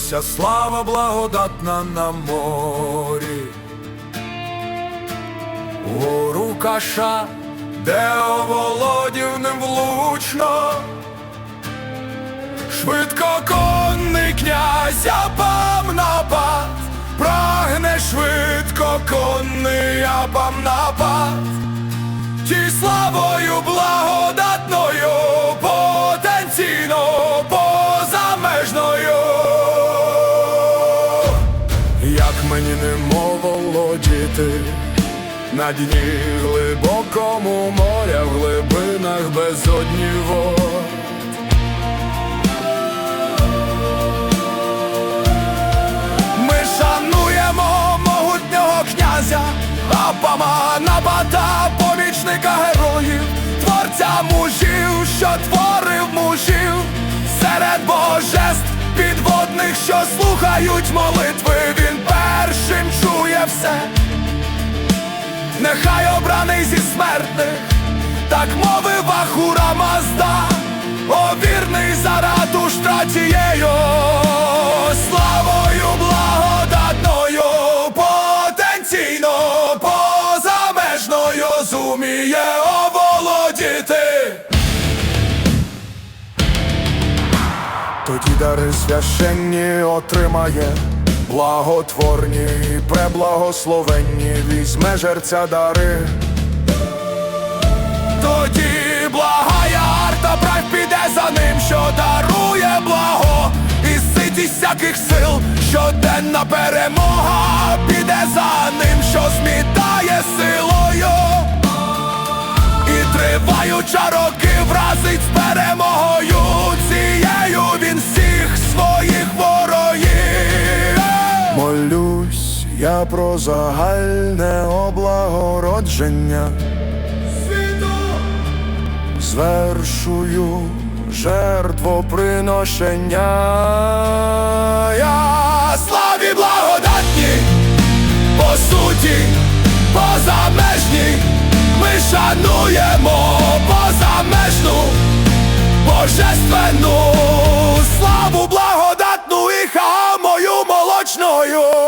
Розлилася слава благодатна на морі. Гору каша, де оволодів ним влучно, швидко конний князь апам напад, прагне швидко конний апам напад, ті славою мені не володіти на дні глибокому моря, в глибинах безодні. Ми шануємо могутнього князя, Апама Набата, помічника героїв, творця мужів, що творив мужів, серед божеств підводних, що слухають молитви, першим чує все. Нехай обраний зі смертних, так мовив Ахура Мазда, о вірний зараду штратією, славою благодатною, потенційно позамежною зуміє оволодіти. Тоді дари священні отримає, благотворні преблагословенні візьме жерця дари. Тоді благая арта прав піде за ним, що дарує благо, і ситість всяких сил, щоденна перемога піде за ним, що змітає силою. І триваюча роки вразить про загальне облагородження. Звершую жертвоприношення. Я славі благодатні, по суті, позамежні, ми шануємо позамежну, божественну славу благодатну і хамою молочною.